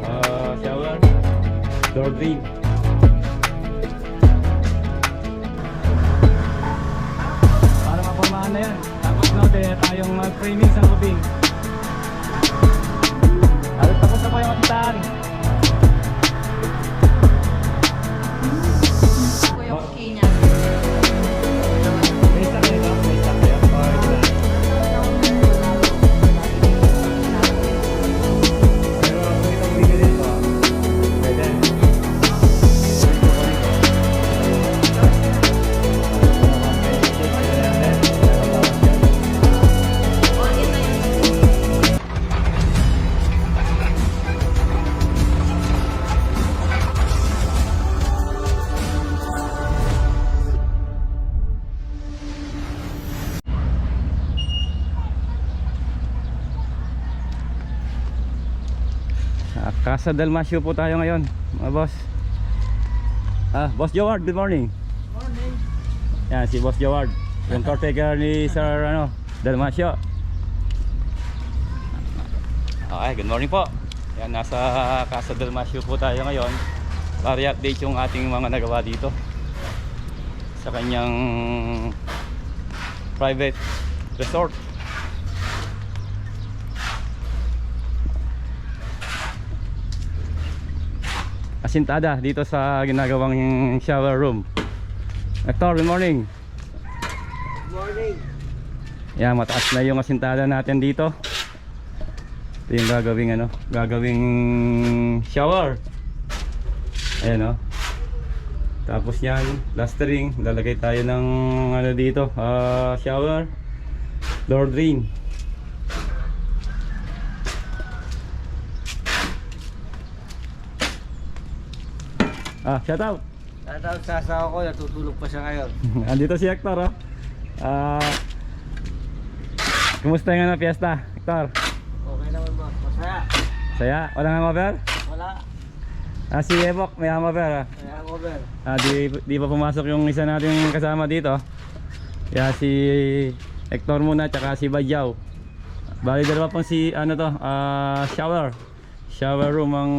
ah, shower, door drain. Para mapamahan na yan. Tapos note, tayong mag-framing sa lubing. Halos tapos na po yung katitaan. Casa Dalmasio po tayo ngayon, mga boss. Ah, Boss Joward, good morning. Morning. Yan, si Boss Joward. Yung caretaker ni Sir ano, Dalmasio. Okay, good morning po. Yan, nasa Casa Dalmasio po tayo ngayon para i-update yung ating mga nagawa dito sa kanyang private resort. Asintada dito sa ginagawang shower room. Hector, good morning. Morning. Yan, mataas na yung asintada natin dito. Ito yung gagawing ano, gagawing shower. Ayan oh. Tapos yan, plastering, lalagay tayo ng ano dito, ah, shower, door drain. Ah, shout out. Tatawag sa asawa ko, natutulog pa siya ngayon. Andito si Hector oh. Ah. kumusta yung ano, fiesta, Hector? Okay naman ba? Masaya. Saya, wala nga over? Wala. Ah, si Evok, may hangover ah. Kaya over. Ah, di, di pa pumasok yung isa nating kasama dito. Kaya si Hector muna, tsaka si Badyaw. Bali dalawa pong si, ano to, ah, shower. Shower room ang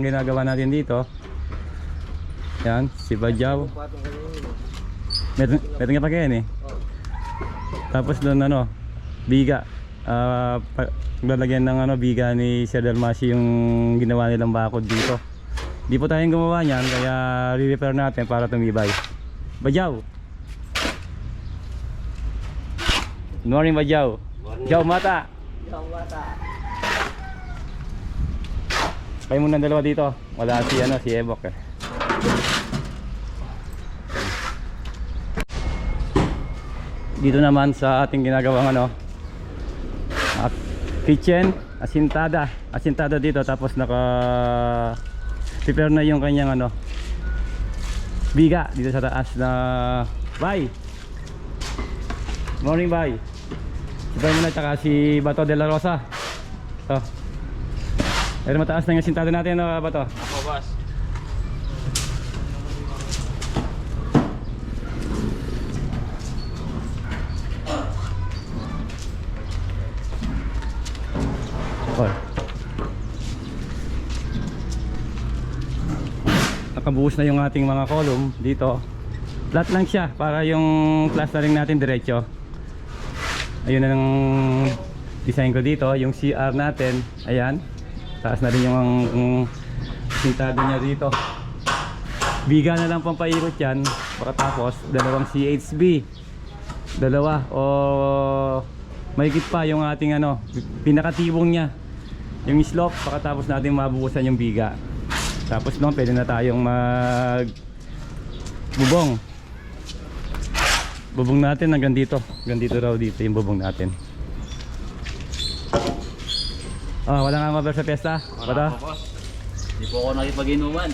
ginagawa natin dito. Yan, si Badyaw. Meron, meron nga pa kayo eh. Tapos doon ano, biga. Pa- lalagyan ng ano, biga ni Sir Dalmasi yung ginawa nilang bakod dito. Di po tayong gumawa niyan, kaya re-repair natin para tumibay. Bajaw! Good morning, Bajaw. Jaw mata. Yung bata. Kayo muna dalawa dito. Wala si ano, si Evok eh. Dito naman sa ating ginagawang ano, ah, kitchen, asintada. Asintada dito tapos naka prepare na yung kanyang ano biga dito sa taas na bye. Morning bye. Bye muna tsaka si Bato de la Rosa. So, pero mataas na yung asintada natin, no, Bato? Ako, boss. Or. Nakabuhos na yung ating mga column dito. Flat lang siya para yung plastering natin diretso. Ayun na ng design ko dito, yung CR natin. Ayan. Taas na rin yung, yung sintado niya dito. Biga na lang pampaikot yan. Pagkatapos, dalawang CHB. Dalawa o mahigit pa yung ating ano, pinakatibong niya yung slope pagkatapos natin mabuhusan yung biga. Tapos noon pwede na tayong mag bubong. Bubong natin hanggang dito. Hanggang dito raw dito yung bubong natin. Oh wala nga mabar sa pesta Bata? boss. Hindi po ako nakipag-inuman.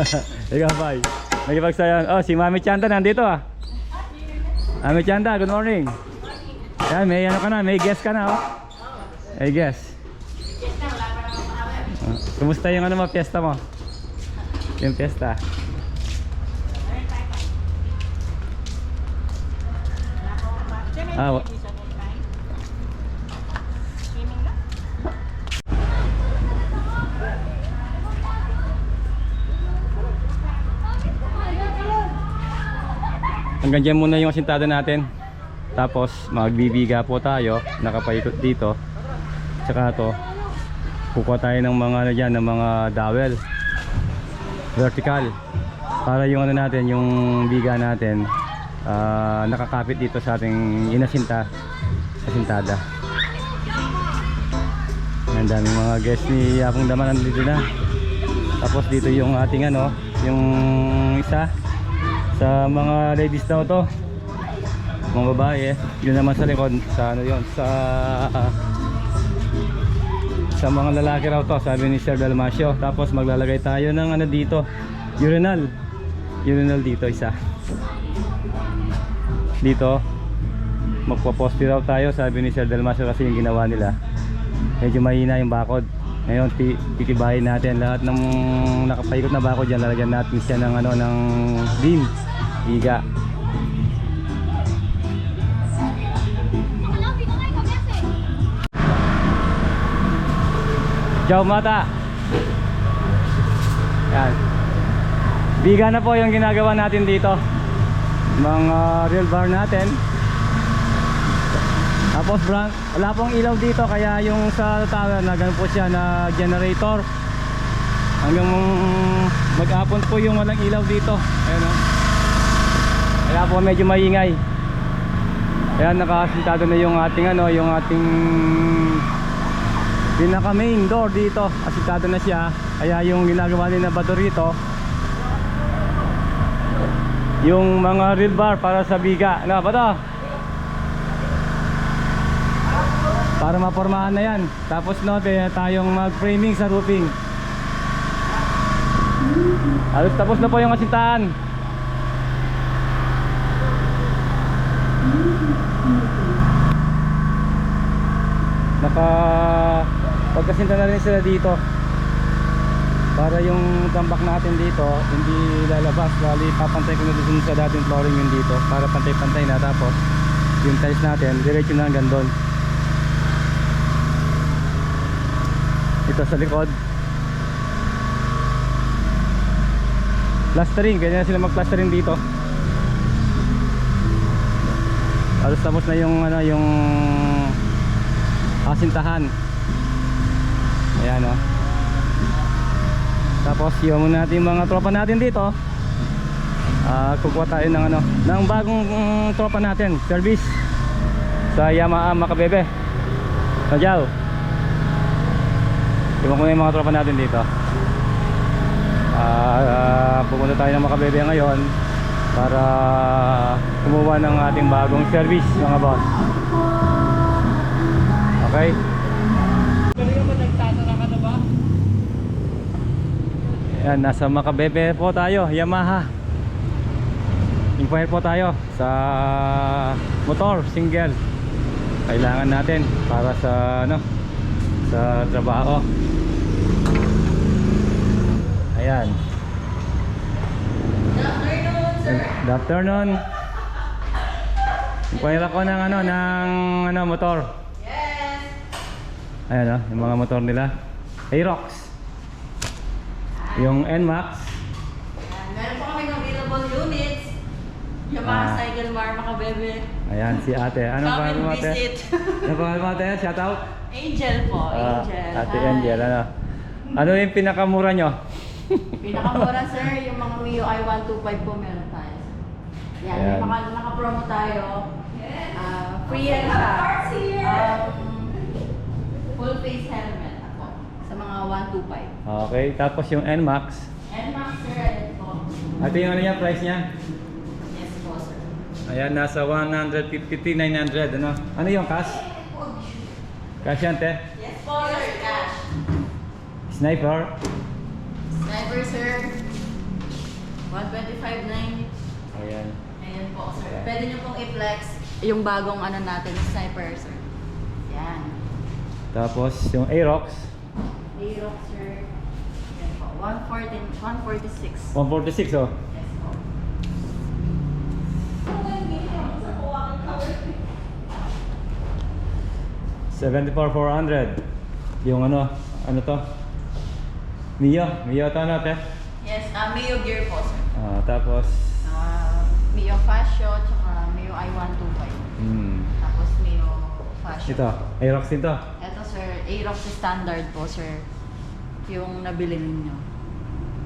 ikaw bye nagipagsayan oh si Mami Chanda nandito ah. Mami Chanda good morning. Yan may ano ka na may guest ka na oh. May guest Kumusta yung ano mo, piyesta mo? Yung piyesta. Ah, Hanggang dyan muna yung asintada natin. Tapos magbibiga po tayo. Nakapaikot dito. Tsaka to kukuha tayo ng mga ano dyan, ng mga dowel. Vertical. Para yung ano natin, yung biga natin, ah, nakakapit dito sa ating inasinta, asintada. Ang daming mga guests ni Apong Daman nandito na. Tapos dito yung ating ano, yung isa sa mga ladies daw to. Mga babae, yun naman sa likod sa ano yun, sa sa mga lalaki raw to, sabi ni Sir Dalmasio. Tapos maglalagay tayo ng ano dito, urinal. Urinal dito isa. Dito magpo-poste raw tayo, sabi ni Sir Dalmasio kasi yung ginawa nila medyo mahina yung bakod ngayon ti titibayin natin lahat ng nakapaikot na bakod dyan lalagyan natin siya ng ano ng beam iga Ciao mata yan biga na po yung ginagawa natin dito mga real bar natin tapos brand, wala pong ilaw dito kaya yung sa tower na ganun po siya na generator. Hanggang mag-apon po yung walang ilaw dito. Ayun oh. Kaya po medyo maingay. Kaya nakasintado na yung ating ano, yung ating pinaka main door dito. Asintado na siya. Kaya yung ginagawa nila bato rito yung mga real bar para sa biga. Ano ba para mapormahan na yan tapos no tayong mag framing sa roofing Alos tapos na po yung asintahan naka pagkasinta na rin sila dito para yung tambak natin dito hindi lalabas. Bali papantay ko na dun sa dating flooring yun dito para pantay-pantay na. Tapos yung tiles natin diretso na hanggang doon. Ito sa likod. Plastering, ganyan na sila mag plastering dito. Halos tapos na yung ano yung asintahan ayan o tapos yung muna natin mga tropa natin dito. Ah, kukuha tayo ng ano ng bagong mm, tropa natin service. Sa Yamaha Makabebe. Sajaw Iwan ko na yung mga tropa natin dito. Ah, ah, Pupunta tayo ng Makabebe ngayon Para kumuha ng ating bagong service mga boss. Okay Yan, nasa Makabebe po tayo, Yamaha. Inquire po tayo sa motor, single. Kailangan natin para sa ano sa trabaho. Ayan. Good afternoon Inquire ako ng ano, ng ano, motor. Yes! Ayan o, yung mga motor nila. Aerox Yung NMAX Yan. Meron po kami available units. Yamaha Ah. Cycle Bar, makabebe. Ayan, si ate Ano Come pa and mo ate? visit. Ano pa mo ate? Shout out Angel po, Ah, Angel. Ate Hi. Angel, ano? Ano yung pinakamura nyo? Pinakamura sir, yung mga Mio i125 po meron tayo. Yan, Ayan. may mga naka-promo tayo. Ah, free yan siya. Um, full face helmet mga 125. Okay, tapos yung NMAX And Max sir, ayan po. Ito yung ano niya, price niya? Yes po sir. Ayan, nasa 153,900 ano? Ano yung cash? Cash yan, te? Yes po sir, cash. Sniper? Sniper sir, 125.9. Ayan Ayan po sir. Ayan. Pwede niyo pong i-flex yung bagong ano natin, sniper sir. Yan. Tapos yung Aerox Aerox sir. Yan po, 140, 146. 146 oh Yes po. Seventy-four four hundred. Yung ano, ano to? Mio, Mio to ano te? Yes, uh, Mayo gear po sir. Ah, tapos Uh, Mio Fascio, tsaka Mio i125. Hmm. Tapos Mio Fascio. Ito, Aerox din to. Aerox standard po sir. Yung nabili ninyo.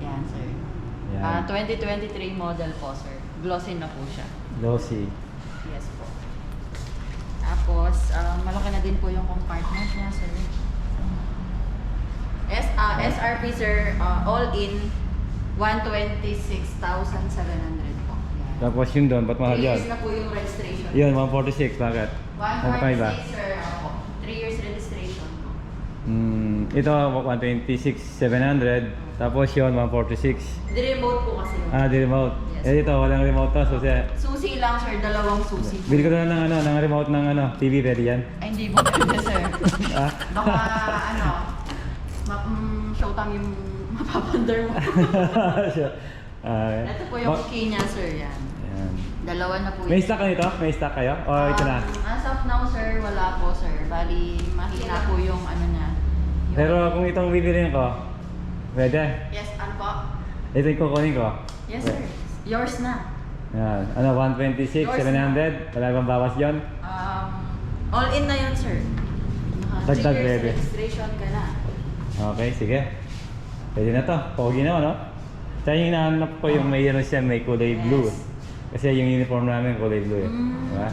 Yan sir. Yan. Ah, 2023 model po sir. Glossy na po siya. Glossy. Yes po. Tapos, ah, malaki na din po yung compartment niya, sir. S, ah, SRP, sir, ah, all in, 126,700 po. Yan. Tapos yun doon, ba't mahal Three yan? years na po yung registration. Yun, 146, bakit? Magkaiba? 146, sir, ako. 3 years registration po. Hmm, ito, 126, 700. Tapos yun, 146. The remote po kasi yun. Ah, di remote. Yes. Eh, ito, walang remote to. So, siya, Susi lang, sir, dalawang susi. bili ko na ng, ano, ng remote ng ano, TV ready yan. Ay, hindi po pwede, sir. Ah? Baka, ano, ma- mm, showtime yung mapapandar mo. Ah, Ito po yung ma- key niya, sir, yan. Yan. Dalawa na po May stock ka nito? May stock kayo? O ito na? Um, as of now, sir, wala po, sir. Bali, mahina po yung ano niya. Pero kung itong bibilin ko, pwede. Yes, ano po? Ito yung kukunin ko. Yes, sir. Yours na. Yan. Ano, 126, Yours 700? Wala bang bawas yun? Um, all in na yun, sir. Naka Dagdag three years registration ka na. Okay, sige. Pwede na to. Pogi na, no? Tsaka yung hinahanap ko yung may ano siya, may kulay blue. Yes. Kasi yung uniform namin kulay blue eh. Mm. Diba?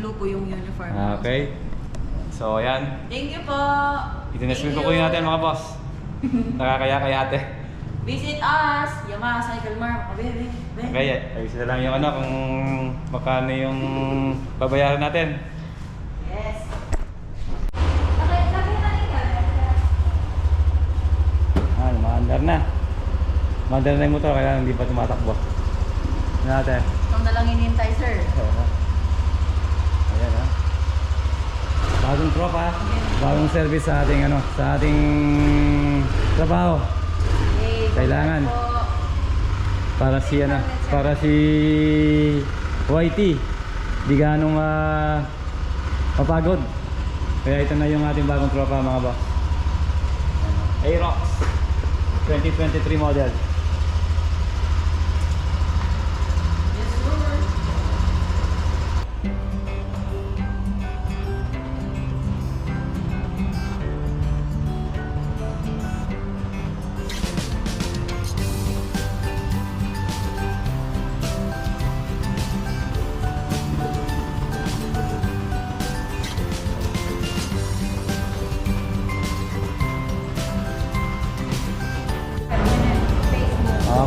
Blue po yung uniform. Ah, Okay. So, ayan. Thank you po. Thank ko natin mga boss. Nakakaya-kayate. Visit us. Yamaha Cycle Mart. Bebe. Okay, ayos na lang yung ano kung magkano yung babayaran natin. Yes. Ah, maandar na. Maandar na yung motor, kaya hindi pa tumatakbo. Ano natin? Ikaw na lang hinihintay, sir. Ayan Bagong tropa, bagong service sa ating ano, sa ating trabaho. Kailangan. Para si ano, para si YT. Di ganong ah, mapagod. Kaya ito na yung ating bagong tropa mga boss. Aerox 2023 model.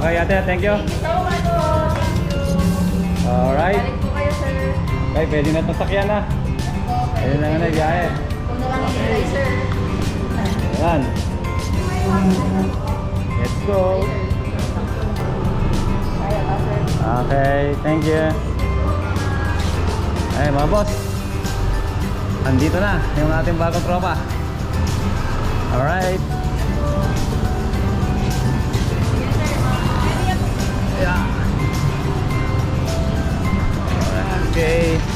Okay ate, thank you. Alright. Balik po kayo, sir. Okay, pwede na itong sakyan na. Opo, pwede na nga na, biyahe. Kung na lang sir. Ayan. Let's go. Okay, thank you. Ay, mga boss. Andito na yung ating bagong tropa. Alright. Yeah. Okay.